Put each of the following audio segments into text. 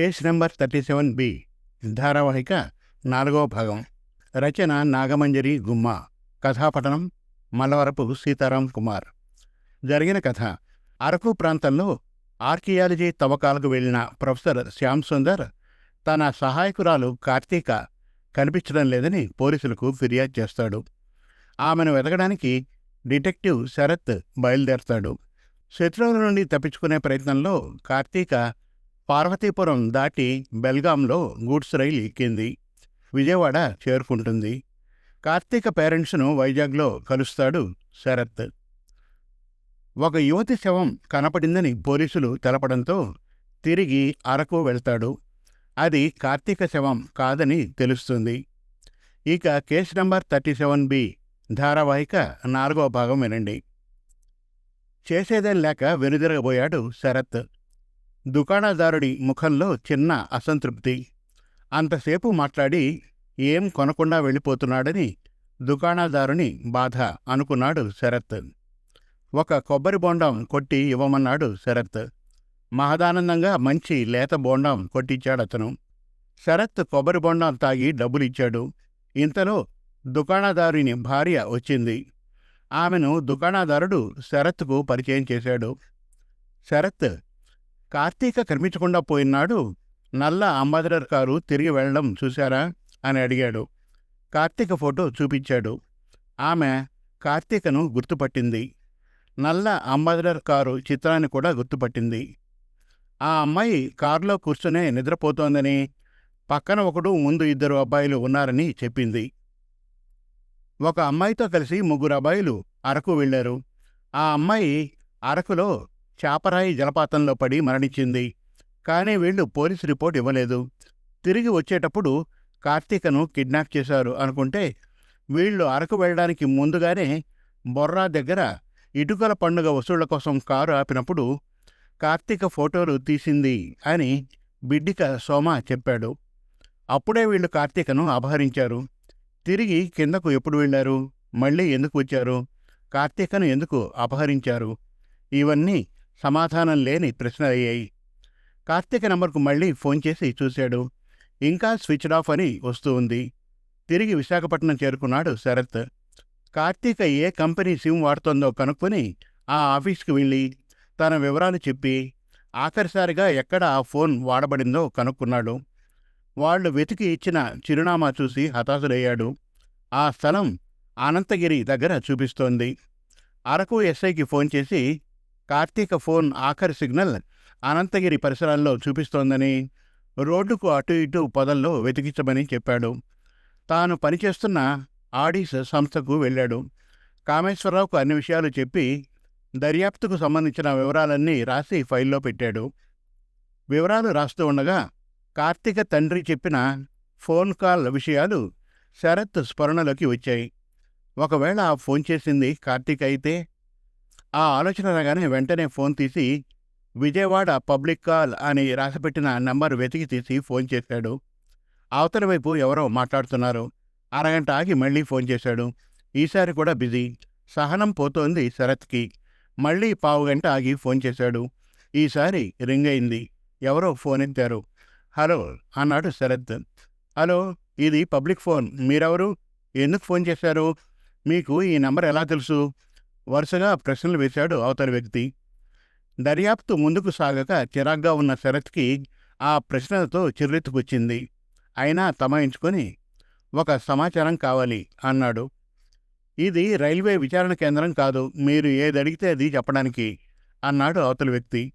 Case number thirty seven B ధారావాహిక నాలుగవ భాగం. రచన నాగమంజరి గుమ్మ. కథాపఠనం మలవరపు సీతారాం కుమార్. జరిగిన కథ. అరకు ప్రాంతంలో ఆర్కియాలజీ తవ్వకాలకు వెళ్ళిన ప్రొఫెసర్ శ్యామ్ సుందర్ తన సహాయకురాలు కార్తీక కనిపించడం లేదని పోలీసులకు ఫిర్యాదు చేస్తాడు. ఆమెను వెతకడానికి డిటెక్టివ్ శరత్ బయలుదేరతాడు. శత్రువుల నుండి తప్పించుకునే ప్రయత్నంలో కార్తీక పార్వతీపురం దాటి బెల్గాంలో గూడ్స్ రైలు ఎక్కింది. విజయవాడ చేరుకుంటుంది. కార్తీక పేరెంట్స్ను వైజాగ్లో కలుస్తాడు శరత్. ఒక యువతి శవం కనపడిందని పోలీసులు తెలపడంతో తిరిగి అరకు వెళ్తాడు. అది కార్తీక శవం కాదని తెలుస్తుంది. ఇక case number thirty seven B ధారావాహిక నాలుగో భాగం వినండి. చేసేదేం లేక వెనుదిరగబోయాడు శరత్. దుకాణదారుడి ముఖంలో చిన్న అసంతృప్తి. అంతసేపు మాట్లాడి ఏం కొనకుండా వెళ్ళిపోతున్నాడని దుకాణదారుని బాధ అనుకున్నాడు శరత్. ఒక కొబ్బరి బోండం కొట్టి ఇవ్వమన్నాడు శరత్. మహదానందంగా మంచి లేత బోండం కొట్టించాడతను శరత్ కొబ్బరి బోండం తాగి డబ్బులిచ్చాడు. ఇంతలో దుకాణదారుని భార్య వచ్చింది. ఆమెను దుకాణదారుడు శరత్కు పరిచయం చేశాడు. శరత్ కార్తీక కనిపించకుండా పోయినాడు నల్ల అంబాసిడర్ కారు తిరిగి వెళ్ళడం చూశారా అని అడిగాడు. కార్తీక ఫోటో చూపించాడు. ఆమె కార్తీకను గుర్తుపట్టింది. నల్ల అంబాసిడర్ కారు చిత్రాన్ని కూడా గుర్తుపట్టింది. ఆ అమ్మాయి కారులో కూర్చునే నిద్రపోతోందని పక్కన ఒకడు ముందు ఇద్దరు అబ్బాయిలు ఉన్నారని చెప్పింది. ఒక అమ్మాయితో కలిసి ముగ్గురు అబ్బాయిలు అరకు వెళ్ళారు. ఆ అమ్మాయి అరకులో చాపరాయి జలపాతంలో పడి మరణించింది. కానీ వీళ్ళు పోలీసు రిపోర్ట్ ఇవ్వలేదు. తిరిగి వచ్చేటప్పుడు కార్తీకను కిడ్నాప్ చేశారు అనుకుంటే వీళ్ళు అరకు వెళ్ళడానికి ముందుగానే బొర్రా దగ్గర ఇటుకల పండుగ వసూళ్ళ కోసం కారు ఆపినప్పుడు కార్తీక ఫోటోలు తీసింది అని బిడ్డిక సోమ చెప్పాడు. అప్పుడే వీళ్ళు కార్తీకను అపహరించారు. తిరిగి కిందకు ఎప్పుడు వెళ్ళారు? మళ్ళీ ఎందుకు వచ్చారు? కార్తీకను ఎందుకు అపహరించారు? ఇవన్నీ సమాధానం లేని ప్రశ్నలయ్యాయి. కార్తీక నంబర్కు మళ్ళీ ఫోన్ చేసి చూశాడు. ఇంకా స్విచ్డ్ ఆఫ్ అని వస్తూ ఉంది. తిరిగి విశాఖపట్నం చేరుకున్నాడు శరత్. కార్తీక ఏ కంపెనీ సిమ్ వాడుతోందో కనుక్కొని ఆ ఆఫీస్కి వెళ్ళి తన వివరాలు చెప్పి ఆఖరిసారిగా ఎక్కడ ఆ ఫోన్ వాడబడిందో కనుక్కున్నాడు. వాళ్ళు వెతికి ఇచ్చిన చిరునామా చూసి హతాశుడయ్యాడు ఆ స్థలం అనంతగిరి దగ్గర చూపిస్తోంది. అరకు ఎస్ఐకి ఫోన్ చేసి కార్తీక ఫోన్ ఆఖరి సిగ్నల్ అనంతగిరి పరిసరాల్లో చూపిస్తోందని రోడ్డుకు అటు ఇటు పొదల్లో వెతికించమని చెప్పాడు. తాను పనిచేస్తున్న ఆడీస్ సంస్థకు వెళ్ళాడు. కామేశ్వరరావుకు అన్ని విషయాలు చెప్పి దర్యాప్తుకు సంబంధించిన వివరాలన్నీ రాసి ఫైల్లో పెట్టాడు. వివరాలు రాస్తూ ఉండగా కార్తీక తండ్రి చెప్పిన ఫోన్ కాల్ విషయాలు శరత్ స్మరణలోకి వచ్చాయి. ఒకవేళ ఫోన్ చేసింది కార్తీక్ అయితే ఆ ఆలోచన రాగానే వెంటనే ఫోన్ తీసి విజయవాడ పబ్లిక్ కాల్ అని రాసిపెట్టిన నంబర్ వెతికి తీసి ఫోన్ చేశాడు. అవతల వైపు ఎవరో మాట్లాడుతున్నారు. అరగంట ఆగి మళ్ళీ ఫోన్ చేశాడు. ఈసారి కూడా బిజీ. సహనం పోతోంది శరత్కి. మళ్ళీ పావుగంట ఆగి ఫోన్ చేశాడు. ఈసారి రింగ్ అయింది. ఎవరో ఫోన్ ఎత్తారు. హలో అన్నాడు శరత్. హలో ఇది పబ్లిక్ ఫోన్. మీరెవరు? ఎందుకు ఫోన్ చేశారు? మీకు ఈ నంబర్ ఎలా తెలుసు? వరుసగా ప్రశ్నలు వేశాడు అవతలి వ్యక్తి. దర్యాప్తు ముందుకు సాగక చిరాగ్గా ఉన్న శరత్కి ఆ ప్రశ్నలతో చిర్రెత్తుకొచ్చింది. అయినా తమాయించుకొని ఒక సమాచారం కావాలి అన్నాడు. ఇది రైల్వే విచారణ కేంద్రం కాదు మీరు ఏది అడిగితే అది చెప్పడానికి అన్నాడు అవతలి వ్యక్తి.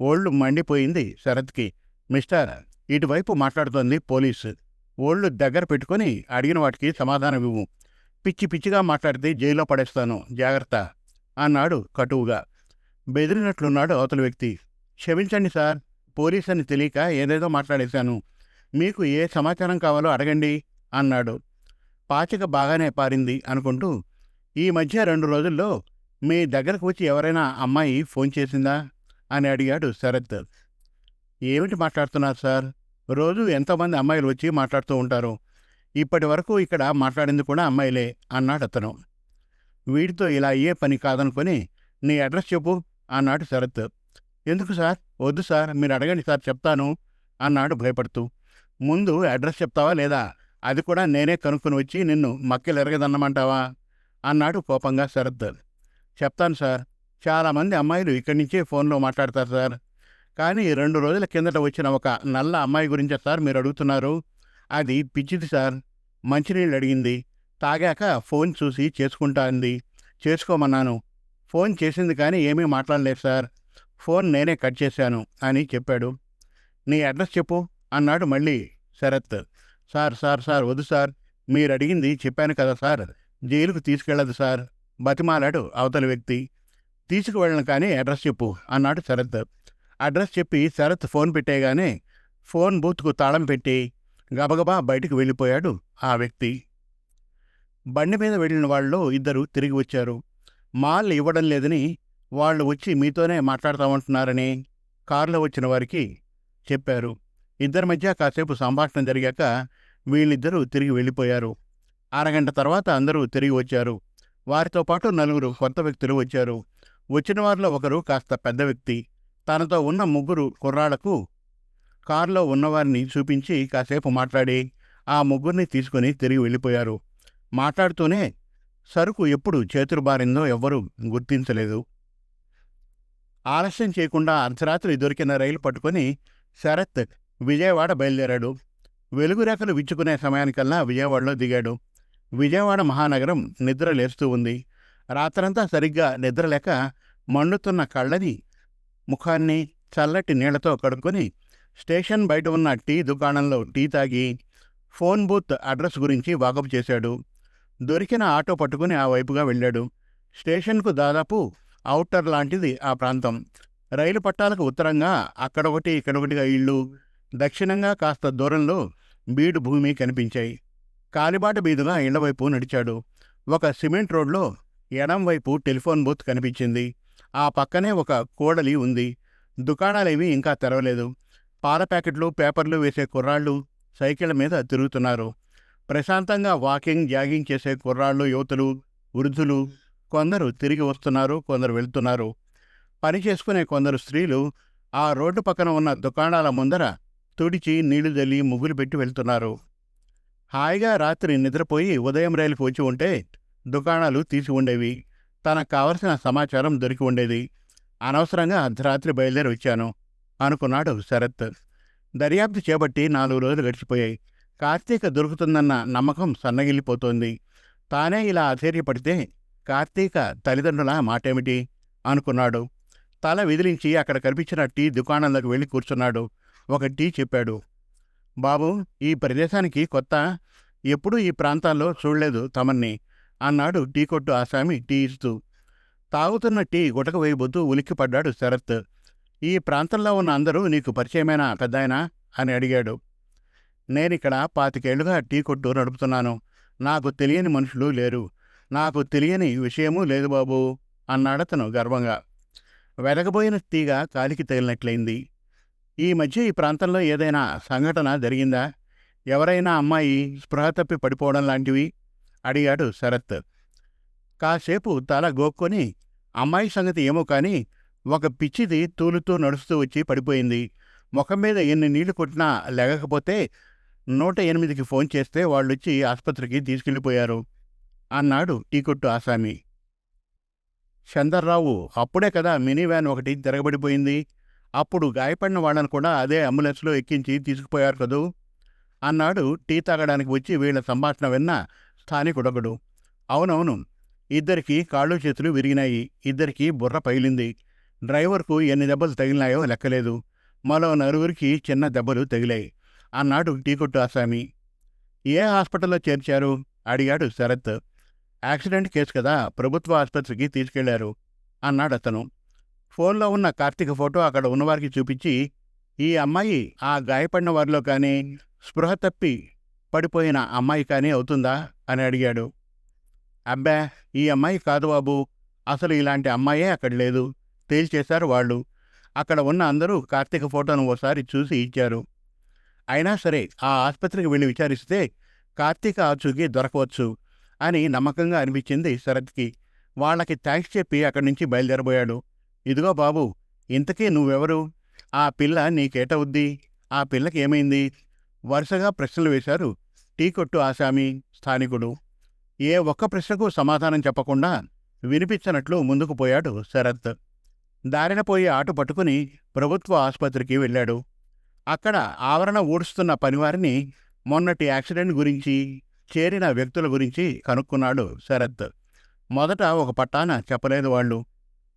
ఓళ్ళు మండిపోయింది శరత్కి. మిస్టర్ ఇటువైపు మాట్లాడుతోంది పోలీసు. ఓళ్ళు దగ్గర పెట్టుకొని అడిగిన వాటికి సమాధానం ఇవ్వు. పిచ్చి పిచ్చిగా మాట్లాడితే జైల్లో పడేస్తాను. జాగ్రత్త. అన్నాడు కటువుగా. బెదిరినట్లున్నాడు అవతల వ్యక్తి. క్షమించండి సార్ పోలీస్ అని తెలియక ఏదేదో మాట్లాడేశాను. మీకు ఏ సమాచారం కావాలో అడగండి అన్నాడు. పాచిక బాగానే పారింది అనుకుంటూ ఈ మధ్య రెండు రోజుల్లో మీ దగ్గరకు వచ్చి ఎవరైనా అమ్మాయి ఫోన్ చేసిందా? అని అడిగాడు శరత్. ఏమిటి మాట్లాడుతున్నారు సార్? రోజు ఎంతోమంది అమ్మాయిలు వచ్చి మాట్లాడుతూ ఉంటారు. ఇప్పటి వరకు ఇక్కడ మాట్లాడింది కూడా అమ్మాయిలే అన్నాడు అతను. వీడితో ఇలా ఏ పని కాదనుకొని నీ అడ్రస్ చెప్పు అన్నాడు శరత్. ఎందుకు సార్? వద్దు సార్ మీరు అడగండి సార్ చెప్తాను అన్నాడు భయపడుతూ. ముందు అడ్రస్ చెప్తావా లేదా? అది కూడా నేనే కనుక్కొని వచ్చి నిన్ను మక్కెలు ఎరగదన్నమంటావా అన్నాడు కోపంగా శరత్. చెప్తాను సార్ చాలామంది అమ్మాయిలు ఇక్కడి నుంచే ఫోన్లో మాట్లాడతారు సార్. కానీ రెండు రోజుల కిందట వచ్చిన ఒక నల్ల అమ్మాయి గురించే సార్ మీరు అడుగుతున్నారు? అది పిచ్చిది సార్ మంచినీళ్ళు అడిగింది. తాగాక ఫోన్ చూసి చేసుకుంటా అంది. చేసుకోమన్నాను. ఫోన్ చేసింది కానీ ఏమీ మాట్లాడలేదు సార్. ఫోన్ నేనే కట్ చేశాను అని చెప్పాడు. నీ అడ్రస్ చెప్పు అన్నాడు మళ్ళీ శరత్. సార్ సార్ సార్ వద్దు సార్. మీరు అడిగింది చెప్పాను కదా సార్. జైలుకు తీసుకెళ్ళదు సార్. బతిమాలాడు అవతల వ్యక్తి. తీసుకువెళ్ళను కానీ అడ్రస్ చెప్పు అన్నాడు శరత్. అడ్రస్ చెప్పి శరత్ ఫోన్ పెట్టేగానే ఫోన్ బూత్కు తాళం పెట్టి గబగబా బయటికి వెళ్ళిపోయాడు ఆ వ్యక్తి. బండి మీద వెళ్ళిన వాళ్ళు ఇద్దరు తిరిగి వచ్చారు. మాల్ ఇవ్వడం లేదని వాళ్ళు వచ్చి మీతోనే మాట్లాడతామంటున్నారని కారులో వచ్చిన వారికి చెప్పారు. ఇద్దరి మధ్య కాసేపు సంభాషణ జరిగాక వీళ్ళిద్దరూ తిరిగి వెళ్ళిపోయారు. అరగంట తర్వాత అందరూ తిరిగి వచ్చారు. వారితో పాటు నలుగురు కొత్త వ్యక్తులు వచ్చారు. వచ్చిన వారిలో ఒకరు కాస్త పెద్ద వ్యక్తి. తనతో ఉన్న ముగ్గురు కుర్రాళ్ళకు కారులో ఉన్నవారిని చూపించి కాసేపు మాట్లాడి ఆ ముగ్గురిని తీసుకుని తిరిగి వెళ్ళిపోయారు. మాట్లాడుతూనే సరుకు ఎప్పుడు చేతులు బారిందో ఎవ్వరూ గుర్తించలేదు. ఆలస్యం చేయకుండా అర్ధరాత్రి దొరికిన రైలు పట్టుకొని శరత్ విజయవాడ బయలుదేరాడు. వెలుగురేఖలు విచ్చుకునే సమయానికల్లా విజయవాడలో దిగాడు. విజయవాడ మహానగరం నిద్ర లేస్తూ ఉంది. రాత్రంతా సరిగ్గా నిద్రలేక మండుతున్న కళ్ళని ముఖాన్ని చల్లటి నీళ్ళతో కడుక్కొని స్టేషన్ బయట ఉన్న టీ దుకాణంలో టీ తాగి ఫోన్ బూత్ అడ్రస్ గురించి వాకప్ చేశాడు. దొరికిన ఆటో పట్టుకుని ఆ వైపుగా వెళ్ళాడు. స్టేషన్కు దాదాపు అవుటర్ లాంటిది ఆ ప్రాంతం. రైలు పట్టాలకు ఉత్తరంగా అక్కడొకటి ఇక్కడొకటిగా ఇళ్ళు. దక్షిణంగా కాస్త దూరంలో బీడు భూమి కనిపించాయి. కాలిబాట బీదుగా ఇళ్ళవైపు నడిచాడు. ఒక సిమెంట్ రోడ్లో ఎడంవైపు టెలిఫోన్ బూత్ కనిపించింది. ఆ పక్కనే ఒక కోడలి ఉంది. దుకాణాలేవి ఇంకా తెరవలేదు. పాల ప్యాకెట్లు పేపర్లు వేసే కుర్రాళ్ళు సైకిళ్ళ మీద తిరుగుతున్నారు. ప్రశాంతంగా వాకింగ్ జాగింగ్ చేసే కుర్రాళ్ళు యువతులు వృద్ధులు కొందరు తిరిగి వస్తున్నారు కొందరు వెళ్తున్నారు. పని చేసుకునే కొందరు స్త్రీలు ఆ రోడ్డు పక్కన ఉన్న దుకాణాల ముందర తుడిచి నీళ్ళు జల్లి ముగ్గులు పెట్టి వెళ్తున్నారు. హాయిగా రాత్రి నిద్రపోయి ఉదయం రైలుకు వచ్చి ఉంటే దుకాణాలు తీసి ఉండేవి. తనకు కావలసిన సమాచారం దొరికి ఉండేది. అనవసరంగా అర్ధరాత్రి బయలుదేరి వచ్చాను అనుకున్నాడు శరత్. దర్యాప్తు చేపట్టి నాలుగు రోజులు గడిచిపోయాయి. కార్తీక దొరుకుతుందన్న నమ్మకం సన్నగిల్లిపోతోంది. తానే ఇలా ఆశ్చర్యపడితే కార్తీక తల్లిదండ్రుల మాటేమిటి? అనుకున్నాడు. తల విదిలించి అక్కడ కనిపించిన టీ దుకాణంలోకి వెళ్ళి కూర్చున్నాడు. ఒక టీ చెప్పాడు. బాబు ఈ ప్రదేశానికి కొత్త ఎప్పుడూ ఈ ప్రాంతాల్లో చూడలేదు తమన్ని అన్నాడు టీ కొట్టు ఆసామి టీ ఇస్తూ. తాగుతున్న టీ గుటక వేయబోతూ ఉలిక్కిపడ్డాడు శరత్. ఈ ప్రాంతంలో ఉన్న అందరూ నీకు పరిచయమేనా పెద్దాయనా? అని అడిగాడు. నేనిక్కడ పాతికేళ్ళుగా టీ కొట్టు నడుపుతున్నాను. నాకు తెలియని మనుషులు లేరు. నాకు తెలియని విషయమూ లేదు బాబు అన్నాడతను గర్వంగా. వెలగబోయిన తీగ కాలికి తగిలినట్లయింది. ఈ మధ్య ఈ ప్రాంతంలో ఏదైనా సంఘటన జరిగిందా? ఎవరైనా అమ్మాయి స్పృహ తప్పి పడిపోవడం లాంటివి? అడిగాడు శరత్. కాసేపు తల గోక్కొని అమ్మాయి సంగతి ఏమో కానీ ఒక పిచ్చిది తూలుతూ నడుస్తూ వచ్చి పడిపోయింది. ముఖం మీద ఎన్ని నీళ్ళు కొట్టినా లెగకపోతే నూట ఎనిమిదికి ఫోన్ చేస్తే వాళ్ళొచ్చి ఆసుపత్రికి తీసుకెళ్ళిపోయారు. అన్నాడు టీకొట్టు ఆసామి. చందర్రావు అప్పుడే కదా మినీ వ్యాన్ ఒకటి తిరగబడిపోయింది. అప్పుడు గాయపడిన వాళ్ళను కూడా అదే అంబులెన్స్లో ఎక్కించి తీసుకుపోయారు కదూ అన్నాడు టీ తాగడానికి వచ్చి వీళ్ళ సంభాషణ విన్న స్థానికుడొకడు. అవునవును ఇద్దరికి కాళ్ళు చేతులు విరిగినాయి. ఇద్దరికి బుర్ర పగిలింది. డ్రైవర్కు ఎన్ని దెబ్బలు తగిలినాయో లెక్కలేదు. మరో నలుగురికి చిన్న దెబ్బలు తగిలాయి. అన్నాడు టీకొట్టు ఆసామి. ఏ హాస్పిటల్లో చేర్చారు? అడిగాడు శరత్. యాక్సిడెంట్ కేసు కదా ప్రభుత్వ ఆసుపత్రికి తీసుకెళ్ళారు అన్నాడు అతను. ఫోన్లో ఉన్న కార్తీక ఫోటో అక్కడ ఉన్నవారికి చూపించి ఈ అమ్మాయి ఆ గాయపడిన వారిలో కానీ స్పృహ తప్పి పడిపోయిన అమ్మాయి కానీ అవుతుందా? అని అడిగాడు. అబ్బా ఈ అమ్మాయి కాదు బాబు. అసలు ఇలాంటి అమ్మాయే అక్కడ లేదు. తేల్చేశారు వాళ్ళు. అక్కడ ఉన్న అందరూ కార్తీక ఫోటోను ఓసారి చూసి ఇచ్చారు. అయినా సరే ఆ ఆసుపత్రికి వెళ్ళి విచారిస్తే కార్తీక ఆచూకీ దొరకవచ్చు అని నమ్మకంగా అనిపించింది శరత్కి. వాళ్ళకి థ్యాంక్స్ చెప్పి అక్కడి నుంచి బయలుదేరబోయాడు. ఇదిగో బాబు ఇంతకీ నువ్వెవరు? ఆ పిల్ల నీకేటవుద్ది ఆ పిల్లకి ఏమైంది? వరుసగా ప్రశ్నలు వేశారు టీ కొట్టు ఆసామి స్థానికుడు. ఏ ఒక్క ప్రశ్నకు సమాధానం చెప్పకుండా వినిపించనట్లు ముందుకు పోయాడు శరత్. దారిన పోయి ఆటు పట్టుకుని ప్రభుత్వ ఆసుపత్రికి వెళ్ళాడు. అక్కడ ఆవరణ ఊడుస్తున్న పనివారిని మొన్నటి యాక్సిడెంట్ గురించి చేరిన వ్యక్తుల గురించి కనుక్కున్నాడు శరత్. మొదట ఒక పట్టాన చెప్పలేదు వాళ్ళు.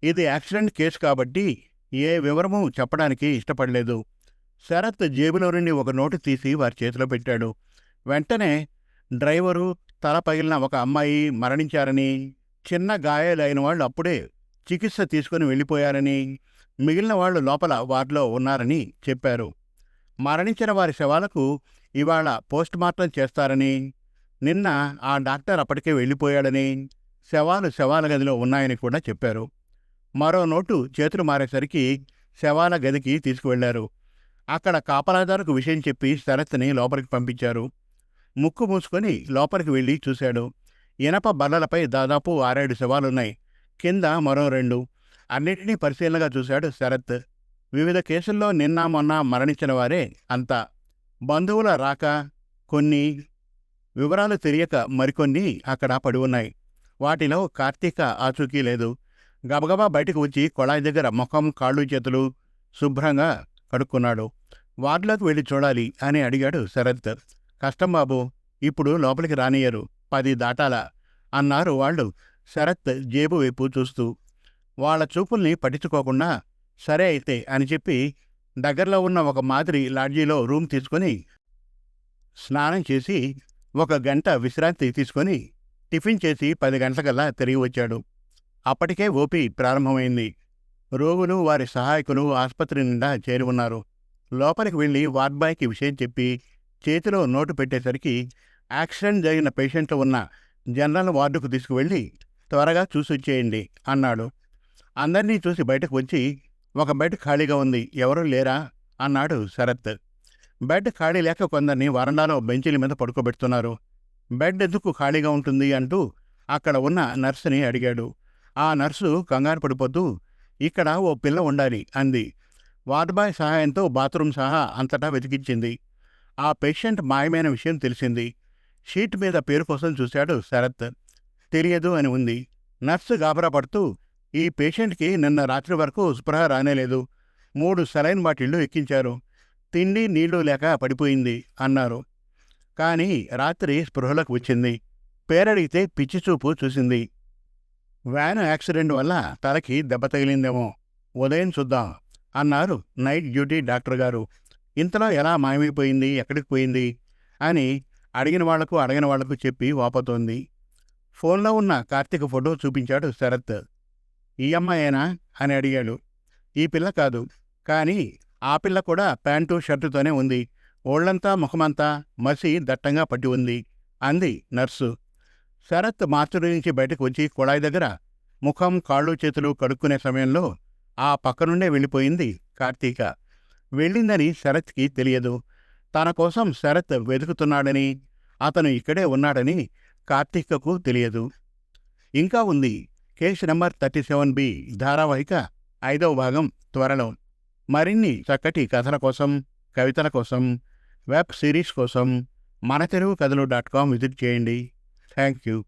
ఇది యాక్సిడెంట్ కేసు కాబట్టి ఏ వివరము చెప్పడానికి ఇష్టపడలేదు. శరత్ జేబులో నుండి ఒక నోటు తీసి వారి చేతిలో పెట్టాడు. వెంటనే డ్రైవరు తల పగిలిన ఒక అమ్మాయి మరణించారని చిన్న గాయాలైన వాళ్ళు అప్పుడే చికిత్స తీసుకుని వెళ్ళిపోయారని మిగిలిన వాళ్ళు లోపల వార్డులో ఉన్నారని చెప్పారు. మరణించిన వారి శవాలకు ఇవాళ పోస్ట్ మార్టం చేస్తారని నిన్న ఆ డాక్టర్ అప్పటికే వెళ్ళిపోయాడని శవాలు శవాల గదిలో ఉన్నాయని కూడా చెప్పారు. మరో నోటు చేతులు మారేసరికి శవాల గదికి తీసుకువెళ్ళారు. అక్కడ కాపలాదారుకు విషయం చెప్పి శరత్ని లోపలికి పంపించారు. ముక్కు మూసుకొని లోపలికి వెళ్ళి చూశాడు. ఇనప బల్లలపై దాదాపు ఆరేడు శవాలున్నాయి. కింద మరో రెండు. అన్నిటినీ పరిశీలనగా చూశాడు శరత్. వివిధ కేసుల్లో నిన్న మొన్న మరణించిన వారే అంతా. బంధువుల రాక కొన్ని వివరాలు తెలియక మరికొన్ని అక్కడ పడి ఉన్నాయి. వాటిలో కార్తీక ఆచూకీ లేదు. గబగబా బయటకు వచ్చి కొళాయి దగ్గర ముఖం కాళ్ళు చేతులు శుభ్రంగా కడుక్కున్నాడు. వార్డులోకి వెళ్ళి చూడాలి అని అడిగాడు శరత్. కష్టం బాబు ఇప్పుడు లోపలికి రానియరు పది దాటాల అన్నారు వాళ్ళు శరత్ జేబు వైపు చూస్తూ. వాళ్ళ చూపుల్ని పట్టించుకోకుండా సరే అయితే అని చెప్పి దగ్గరలో ఉన్న ఒక మాదిరి లాడ్జీలో రూమ్ తీసుకొని స్నానం చేసి ఒక గంట విశ్రాంతి తీసుకొని టిఫిన్ చేసి పది గంటలకల్లా తిరిగి వచ్చాడు. అప్పటికే ఓపీ ప్రారంభమైంది. రోగులు వారి సహాయకులు ఆసుపత్రి నిండా చేరి ఉన్నారు. లోపలికి వెళ్ళి వార్డ్బాయ్కి విషయం చెప్పి చేతిలో నోటు పెట్టేసరికి యాక్సిడెంట్ జరిగిన పేషెంట్లు ఉన్న జనరల్ వార్డుకు తీసుకువెళ్ళి త్వరగా చూసొచ్చేయండి అన్నాడు. అందరినీ చూసి బయటకు వచ్చి ఒక బెడ్ ఖాళీగా ఉంది ఎవరూ లేరా? అన్నాడు శరత్. బెడ్ ఖాళీ లేక కొందరిని వరండాలో బెంచీల మీద పడుకోబెడుతున్నారు. బెడ్ ఎందుకు ఖాళీగా ఉంటుంది అంటూ అక్కడ ఉన్న నర్సుని అడిగాడు. ఆ నర్సు కంగారు పడిపోతూ ఇక్కడ ఓ పిల్ల ఉండాలి అంది. వార్డ్బాయ్ సహాయంతో బాత్రూమ్ సహా అంతటా వెతికించింది. ఆ పేషెంట్ మాయమైన విషయం తెలిసింది. షీట్ మీద పేరు కోసం చూశాడు శరత్. తెలియదు అని ఉంది. నర్సు గాబరా పడుతూ ఈ పేషెంట్కి నిన్న రాత్రి వరకు స్పృహ రానేలేదు. మూడు సెలైన్ బాటిళ్ళు ఎక్కించారు. తిండి నీళ్ళు లేక పడిపోయింది అన్నారు. కానీ రాత్రి స్పృహలోకి వచ్చింది. పేరడిగితే పిచ్చిచూపు చూసింది. వ్యాన్ యాక్సిడెంట్ వల్ల తలకి దెబ్బ తగిలిందేమో. ఉదయం చూద్దాం అన్నారు నైట్ డ్యూటీ డాక్టర్ గారు. ఇంతలో ఎలా మాయమైపోయింది? ఎక్కడికి పోయింది? అని అడిగిన వాళ్ళకు అడగిన వాళ్ళకు చెప్పి వాపోతోంది. ఫోన్లో ఉన్న కార్తీక్ ఫోటో చూపించాడు శరత్. ఈ అమ్మాయేనా అని అడిగాడు. ఈ పిల్ల కాదు. కానీ ఆ పిల్ల కూడా ప్యాంటు షర్టుతోనే ఉంది. ఓళ్ళంతా ముఖమంతా మసి దట్టంగా పట్టి ఉంది అంది నర్సు. శరత్ మార్చుడి నుంచి బయటకు వచ్చి కుళాయి దగ్గర ముఖం కాళ్ళు చేతులు కడుక్కునే సమయంలో ఆ పక్క నుండే వెళ్ళిపోయింది కార్తీక. వెళ్ళిందని శరత్కి తెలియదు. తన కోసం శరత్ వెతుకుతున్నాడని అతను ఇక్కడే ఉన్నాడని కార్తీకకు తెలియదు. ఇంకా ఉంది. Case number thirty seven B ధారావాహిక ఐదవ భాగం త్వరలో. మరిన్ని చక్కటి కథల కోసం కవితల కోసం వెబ్ సిరీస్ కోసం మన తెలుగు కథలు డాట్ కామ్ విజిట్ చేయండి. Thank you